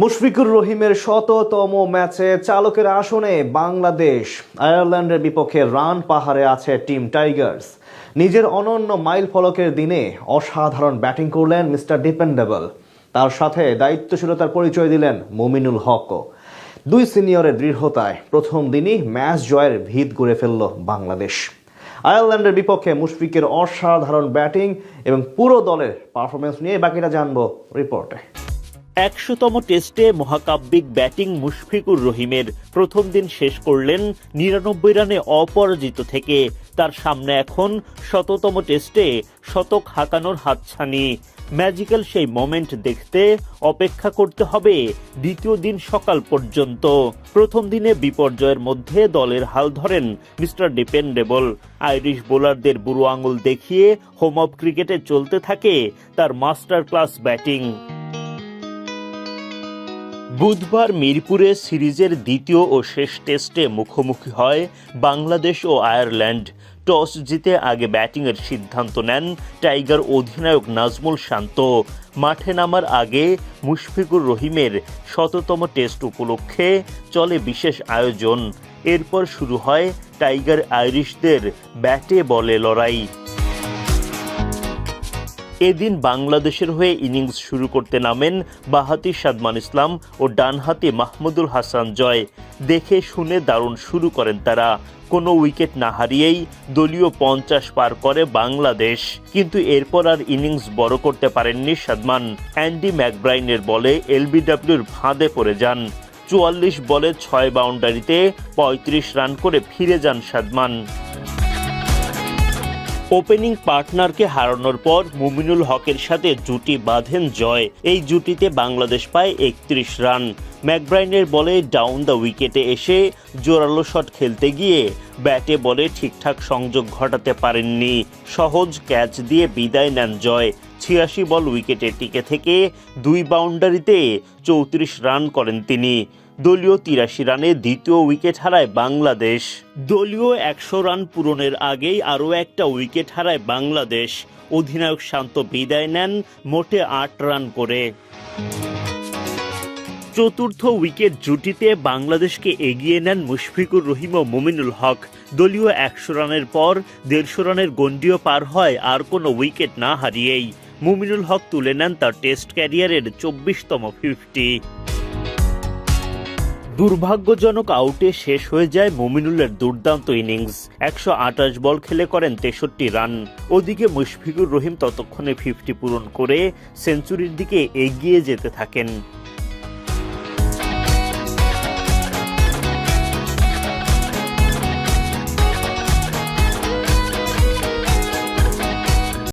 মুশফিকুর রহিমের শততম ম্যাচে চালকের আসনে বাংলাদেশ, আয়ারল্যান্ডের বিপক্ষে রান পাহাড়ে আছে টিম টাইগার্স। নিজের অনন্য মাইল ফলকের দিনে অসাধারণ ব্যাটিং করলেন মিস্টার ডিপেন্ডেবল। তার সাথে দায়িত্বশীলতার পরিচয় দিলেন মুমিনুল হকও দুই সিনিয়রের দৃঢ়তায় প্রথম দিনই ম্যাচ জয়ের ভিত গড়ে ফেলল বাংলাদেশ। আয়ারল্যান্ডের বিপক্ষে মুশফিকের অসাধারণ ব্যাটিং এবং পুরো দলের পারফরমেন্স নিয়ে বাকিটা জানব রিপোর্টে। একশোতম টেস্টে মহাকাব্যিক ব্যাটিং মুশফিকুর রহিমের প্রথম দিন শেষ করলেন নিরানব্বই রানে অপরাজিত থেকে। তার সামনে এখন শততম টেস্টে শতক হাঁকানোর হাতছানি। ম্যাজিক্যাল সেই মোমেন্ট দেখতে অপেক্ষা করতে হবে দ্বিতীয় দিন সকাল পর্যন্ত। প্রথম দিনে বিপর্যয়ের মধ্যে দলের হাল ধরেন মিস্টার ডিপেন্ডেবল। আইরিশ বোলারদের বুড়ো আঙুল দেখিয়ে হোম অফ ক্রিকেটে চলতে থাকে তার মাস্টার ক্লাস ব্যাটিং। বুধবার মিরপুরে সিরিজের দ্বিতীয় ও শেষ টেস্টে মুখোমুখি হয় বাংলাদেশ ও আয়ারল্যান্ড। টস জিতে আগে ব্যাটিংয়ের সিদ্ধান্ত নেন টাইগার অধিনায়ক নাজমুল শান্ত। মাঠে নামার আগে মুশফিকুর রহিমের শততম টেস্ট উপলক্ষে চলে বিশেষ আয়োজন। এরপর শুরু হয় টাইগার আইরিশদের ব্যাটে বলে লড়াই। এদিন বাংলাদেশের হয়ে ইনিংস শুরু করতে নামেন বাহাতি সাদমান ইসলাম ও ডানহাতি মাহমুদুল হাসান জয়। দেখে শুনে দারুণ শুরু করেন তারা। কোনো উইকেট না হারিয়েই দলীয় পঞ্চাশ পার করে বাংলাদেশ। কিন্তু এরপর আর ইনিংস বড় করতে পারেননি সাদমান। অ্যান্ডি ম্যাকব্রাইনের বলে এলবিডব্লিউর ফাঁদে পড়ে যান। চুয়াল্লিশ বলে ছয় বাউন্ডারিতে পঁয়ত্রিশ রান করে ফিরে যান সাদমান। ওপেনিং পার্টনারকে হারানোর পর মুমিনুল হকের সাথে জুটি বাঁধেন জয়। এই জুটিতে বাংলাদেশ পায় একত্রিশ রান। ম্যাকব্রাইনের বলে ডাউন দ্য উইকেটে এসে জোরালো শট খেলতে গিয়ে ব্যাটে বলে ঠিকঠাক সংযোগ ঘটাতে পারেননি। সহজ ক্যাচ দিয়ে বিদায় নেন জয়। ছিয়াশি বল উইকেটে টিকে থেকে দুই বাউন্ডারিতে চৌত্রিশ রান করেন তিনি। দলীয় তিরাশি রানে দ্বিতীয় উইকেট হারায় বাংলাদেশ। দলীয় একশো রান পূরণের আগেই আরও একটা উইকেট হারায় বাংলাদেশ। অধিনায়ক শান্ত বিদায় নেন মোটে আট রান করে। চতুর্থ উইকেট জুটিতে বাংলাদেশকে এগিয়ে নেন মুশফিকুর রহিম ও মুমিনুল হক। দলীয় একশো রানের পর দেড়শো রানের গণ্ডিও পার হয় আর কোনো উইকেট না হারিয়েই। মুমিনুল হক তুলে নেন তার টেস্ট ক্যারিয়ারের চব্বিশতম ফিফটি। দুর্ভাগ্যজনক আউটে শেষ হয়ে যায় মুমিনুলের দুর্দান্ত ইনিংস। একশো আঠাশ বল খেলে করেন তেষট্টি রান। ওদিকে মুশফিকুর রহিম ততক্ষণে ফিফটি পূরণ করে সেঞ্চুরির দিকে এগিয়ে যেতে থাকেন।